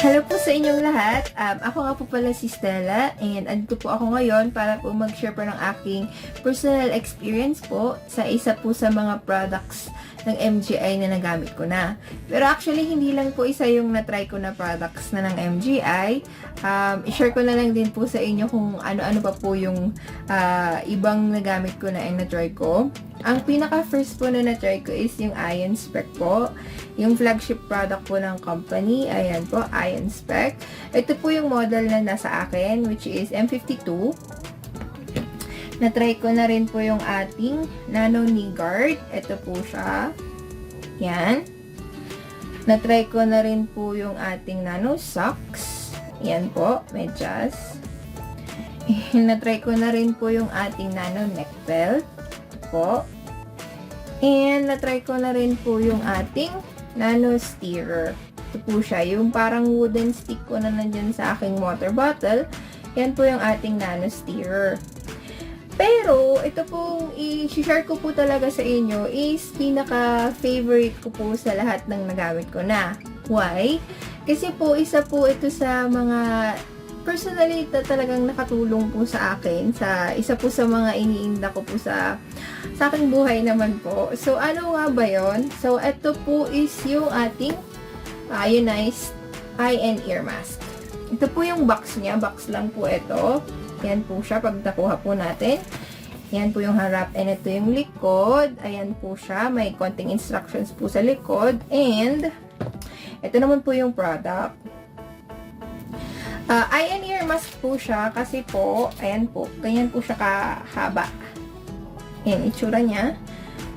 Hello po sa inyong lahat. Um, ako nga po pala si Stella and andito po ako ngayon para po mag-share po ng aking personal experience po sa isa po sa mga products ng MGI na nagamit ko na. Pero actually, hindi lang po isa yung na-try ko na products na ng MGI. Um, i-share ko na lang din po sa inyo kung ano-ano pa po yung ah, ibang nagamit ko na and na-try ko. Ang pinaka-first po na na-try ko is yung Iron Spec po. Yung flagship product po ng company. Ayan po, Iron Spec. Ito po yung model na nasa akin, which is M52. Na-try ko na rin po yung ating Nano Knee Guard. Ito po siya. Yan. Na-try ko na rin po yung ating Nano Socks. Yan po, medyas. Na-try ko na rin po yung ating Nano Neck Belt po. And na-try ko na rin po yung ating Nano Steerer. Ito po siya, yung parang wooden stick ko na nandyan sa aking water bottle. Yan po yung ating Nano Steerer. Pero, ito pong i-share ko po talaga sa inyo is pinaka-favorite ko po sa lahat ng nagamit ko na. Why? Kasi po, isa po ito sa mga personally ta- talagang nakatulong po sa akin sa isa po sa mga iniinda ko po sa sa aking buhay naman po. So ano nga ba 'yon? So ito po is yung ating ionized eye and ear mask. Ito po yung box niya, box lang po ito. Yan po siya pag nakuha po natin. Yan po yung harap and ito yung likod. Ayan po siya, may konting instructions po sa likod and ito naman po yung product. Uh, eye and ear mask po siya kasi po, ayan po, ganyan po siya kahaba. Yan, itsura niya.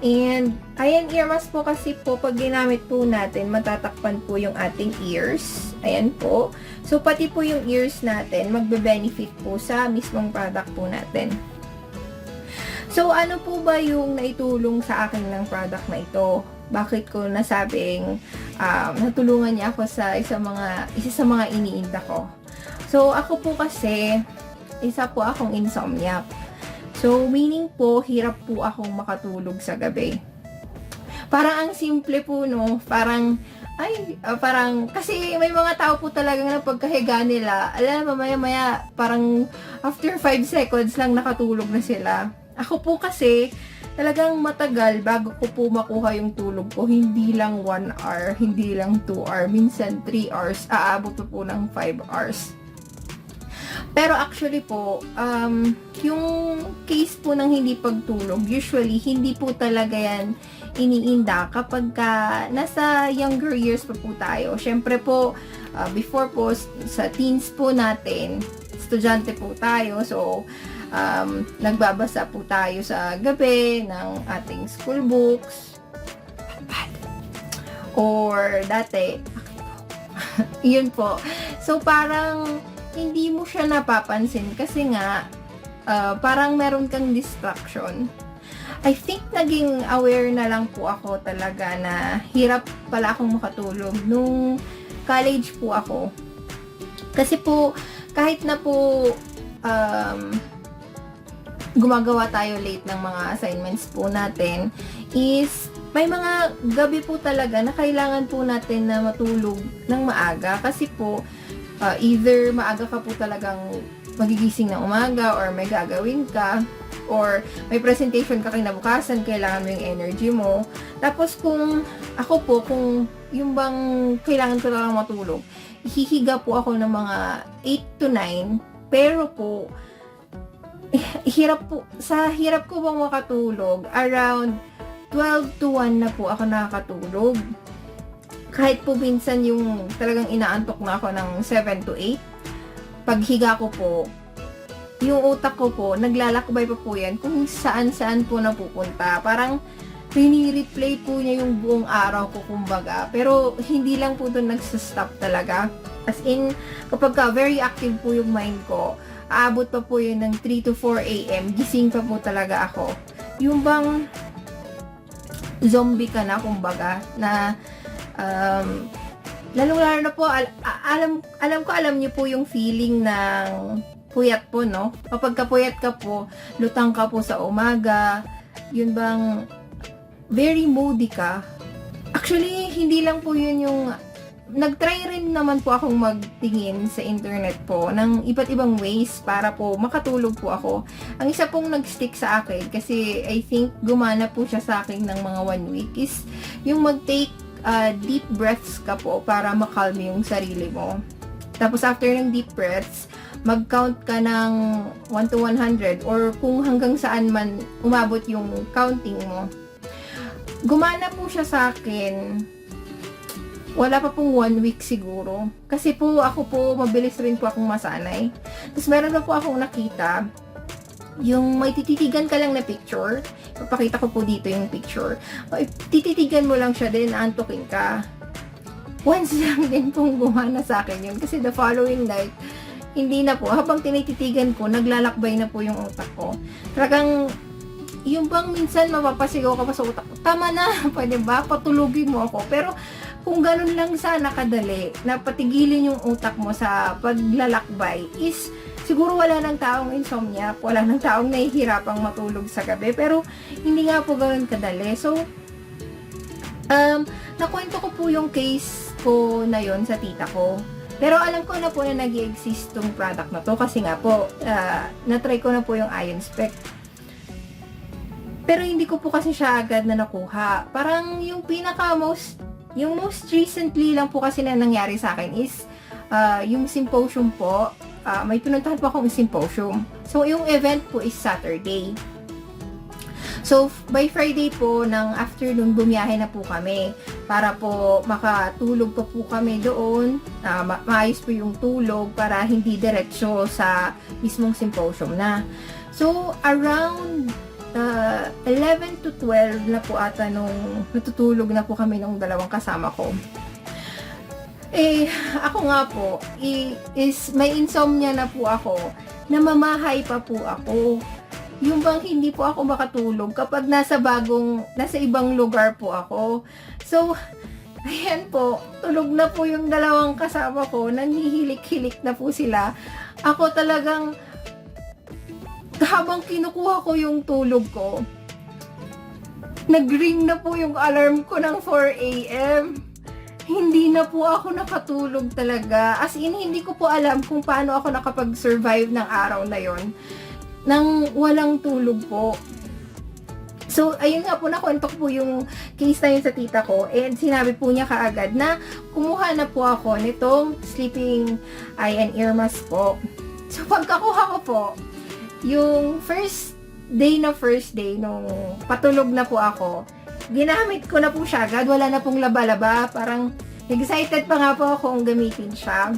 And, eye and ear mask po kasi po, pag ginamit po natin, matatakpan po yung ating ears. Ayan po. So, pati po yung ears natin, magbe-benefit po sa mismong product po natin. So, ano po ba yung naitulong sa akin ng product na ito? Bakit ko nasabing um, natulungan niya ako sa isa mga isa sa mga iniinda ko? So, ako po kasi, isa po akong insomniac. So, meaning po, hirap po akong makatulog sa gabi. Parang ang simple po, no? Parang, ay, ah, parang, kasi may mga tao po talagang na pagkahiga nila, alam mo, maya-maya, parang after 5 seconds lang nakatulog na sila. Ako po kasi, talagang matagal bago ko po makuha yung tulog ko. Hindi lang 1 hour, hindi lang 2 hour, minsan 3 hours, aabot po po ng 5 hours. Pero actually po, um, yung case po ng hindi pagtulog, usually, hindi po talaga yan iniinda kapag ka nasa younger years pa po tayo. Siyempre po, uh, before po, sa teens po natin, estudyante po tayo, so, um, nagbabasa po tayo sa gabi ng ating school books. Or dati, yun po. So, parang, hindi mo siya napapansin kasi nga, uh, parang meron kang distraction. I think naging aware na lang po ako talaga na hirap pala akong makatulog nung college po ako. Kasi po, kahit na po um, gumagawa tayo late ng mga assignments po natin, is may mga gabi po talaga na kailangan po natin na matulog ng maaga kasi po uh, either maaga ka po talagang magigising ng umaga or may gagawin ka or may presentation ka kinabukasan, kailangan mo yung energy mo. Tapos kung ako po, kung yung bang kailangan ko lang matulog, hihiga po ako ng mga 8 to 9, pero po, hirap po, sa hirap ko bang makatulog, around 12 to 1 na po ako nakakatulog kahit po minsan yung talagang inaantok na ako ng 7 to 8, paghiga ko po, yung utak ko po, naglalakbay pa po yan kung saan-saan po napupunta. Parang, rini-replay po niya yung buong araw ko, kumbaga. Pero, hindi lang po doon nagsastop talaga. As in, kapag ka very active po yung mind ko, aabot pa po yun ng 3 to 4 a.m. Gising pa po talaga ako. Yung bang zombie ka na, kumbaga, na um, lalong-lalo na po, al- alam, alam ko, alam niyo po yung feeling ng puyat po, no? Kapag kapuyat ka po, lutang ka po sa umaga, yun bang very moody ka. Actually, hindi lang po yun yung nagtry rin naman po akong magtingin sa internet po ng iba't ibang ways para po makatulog po ako. Ang isa pong nag-stick sa akin kasi I think gumana po siya sa akin ng mga one week is yung mag-take uh, deep breaths ka po para makalm yung sarili mo. Tapos after ng deep breaths, mag-count ka ng 1 to 100 or kung hanggang saan man umabot yung counting mo. Gumana po siya sa akin wala pa pong one week siguro. Kasi po ako po, mabilis rin po akong masanay. Tapos meron na po akong nakita, yung may tititigan ka lang na picture. Papakita ko po dito yung picture. Ay, Tititigan mo lang siya din, antukin ka. Once lang din pong gumana sa akin yun. Kasi the following night, hindi na po. Habang tinititigan ko, naglalakbay na po yung utak ko. Talagang yung bang minsan mapapasigaw ka pa sa utak ko, tama na, pwede ba? Patulugin mo ako. Pero kung ganun lang sana kadali, na patigilin yung utak mo sa paglalakbay, is siguro wala ng taong insomnia, wala ng taong nahihirapang matulog sa gabi. Pero hindi nga po ganun kadali. So, um, nakwento ko po yung case ko na yon sa tita ko. Pero alam ko na po na nag exist tong product na to kasi nga po, uh, na-try ko na po yung iron spec. Pero hindi ko po kasi siya agad na nakuha. Parang yung pinaka most, yung most recently lang po kasi na nangyari sa akin is uh, yung symposium po. Uh, may pinuntahan po akong symposium. So, yung event po is Saturday. So, by Friday po, ng afternoon, bumiyahe na po kami para po makatulog pa po kami doon. Uh, ma- maayos po yung tulog para hindi diretsyo sa mismong symposium na. So, around uh, 11 to 12 na po ata nung natutulog na po kami nung dalawang kasama ko. Eh, ako nga po, is may insomnia na po ako, namamahay pa po ako. Yung bang hindi po ako makatulog kapag nasa bagong, nasa ibang lugar po ako. So, ayan po, tulog na po yung dalawang kasama ko, nangihilik-hilik na po sila. Ako talagang, habang kinukuha ko yung tulog ko, nag-ring na po yung alarm ko ng 4 a.m. Hindi na po ako nakatulog talaga. As in, hindi ko po alam kung paano ako nakapag-survive ng araw na yon nang walang tulog po. So, ayun nga po, nakwento po yung case na yun sa tita ko. And sinabi po niya kaagad na kumuha na po ako nitong sleeping eye and ear mask po. So, pagkakuha ko po, yung first day na first day nung patulog na po ako, ginamit ko na po siya agad. Wala na pong laba-laba. Parang excited pa nga po akong gamitin siya.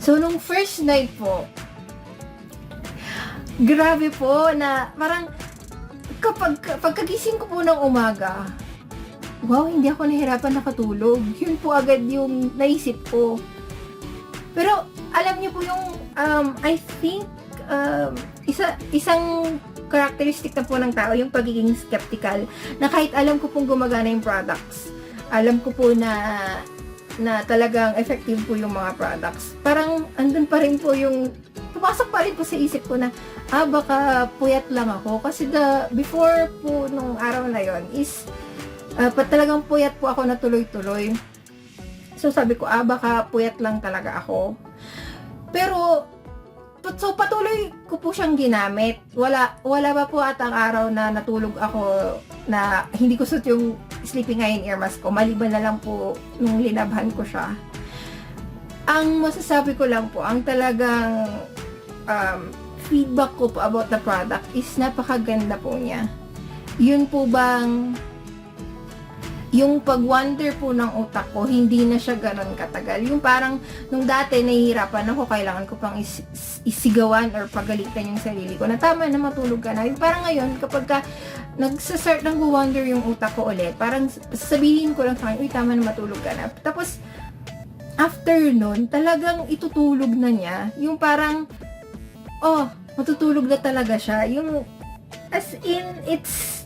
So, nung first night po, grabe po na parang kapag pagkagising ko po ng umaga, wow, hindi ako nahirapan nakatulog. Yun po agad yung naisip ko. Pero alam niyo po yung um, I think um, isa isang characteristic na po ng tao yung pagiging skeptical na kahit alam ko pong gumagana yung products, alam ko po na na talagang effective po yung mga products. Parang andun pa rin po yung pumasok pa rin po sa isip ko na ah baka puyat lang ako kasi the before po nung araw na yon is uh, pa talagang puyat po ako na tuloy-tuloy. So sabi ko ah baka puyat lang talaga ako. Pero so patuloy ko po siyang ginamit. Wala wala ba po at ang araw na natulog ako na hindi ko suot yung sleeping eye and ear mask ko. Maliban na lang po nung linabhan ko siya. Ang masasabi ko lang po, ang talagang um, feedback ko po about the product is napakaganda po niya. Yun po bang yung pag-wonder po ng utak ko, hindi na siya ganun katagal. Yung parang, nung dati, nahihirapan ako, kailangan ko pang is- isigawan or pagalitan yung sarili ko, na tama na matulog ka na. Yung parang ngayon, kapag ka, nagsasart ng wonder yung utak ko ulit, parang sasabihin ko lang sa akin, uy, tama na matulog ka na. Tapos, after nun, talagang itutulog na niya. Yung parang, oh, matutulog na talaga siya. Yung, as in, it's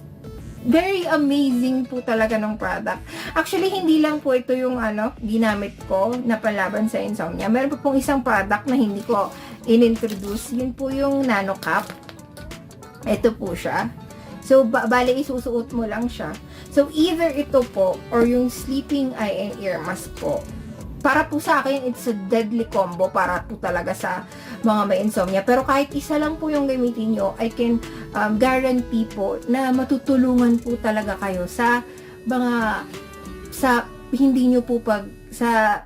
very amazing po talaga ng product. Actually, hindi lang po ito yung ano, ginamit ko na palaban sa insomnia. Meron pa pong isang product na hindi ko in-introduce. Yun po yung Nano Cap. Ito po siya. So, ba bale, isusuot mo lang siya. So, either ito po or yung sleeping eye and ear mask po. Para po sa akin, it's a deadly combo para po talaga sa mga may insomnia. Pero kahit isa lang po yung gamitin nyo, I can um, guarantee po na matutulungan po talaga kayo sa mga sa hindi nyo po pag sa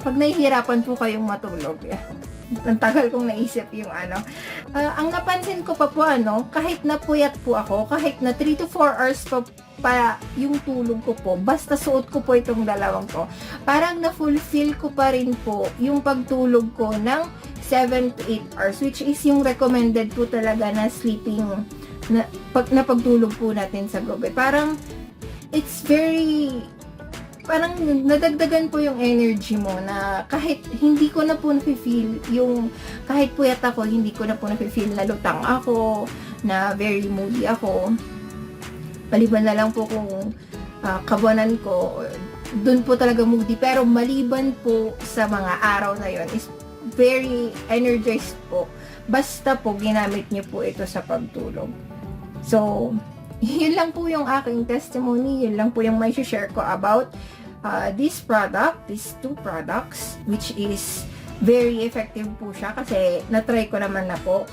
pag nahihirapan po kayong matulog. Ang tagal kong naisip yung ano. Ah, ang napansin ko pa po ano, kahit napuyat po ako, kahit na 3 to 4 hours pa, pa yung tulog ko po, basta suot ko po itong dalawang to, parang na-fulfill ko pa rin po yung pagtulog ko ng 7 to 8 hours, which is yung recommended po talaga na sleeping na, pag, na pagtulog po natin sa gabi. Parang, it's very parang nadagdagan po yung energy mo na kahit hindi ko na po na-feel yung kahit puyat ako, hindi ko na po na-feel na lutang ako, na very moody ako. Paliban na lang po kung ah, kabuanan ko, dun po talaga moody. Pero maliban po sa mga araw na yon is very energized po. Basta po ginamit niyo po ito sa pagtulog. So, yun lang po yung aking testimony, yun lang po yung may share ko about uh, this product, these two products, which is very effective po siya kasi na-try ko naman na po.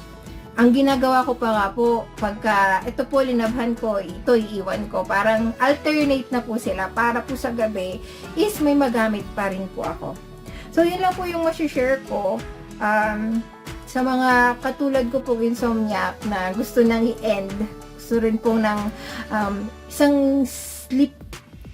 Ang ginagawa ko pa nga po, pagka ito po linabhan ko, ito iiwan ko. Parang alternate na po sila para po sa gabi is may magamit pa rin po ako. So, yun lang po yung share ko. Um, sa mga katulad ko po insomniac na gusto nang i-end, gusto rin po ng um, isang sleep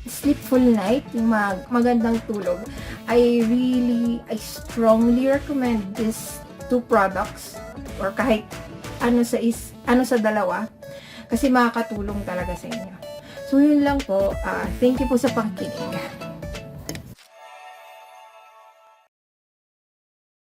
sleepful night, mag magandang tulog, I really, I strongly recommend these two products or kahit ano sa is ano sa dalawa kasi makakatulong talaga sa inyo. So yun lang po. Ah, thank you po sa pakikinig.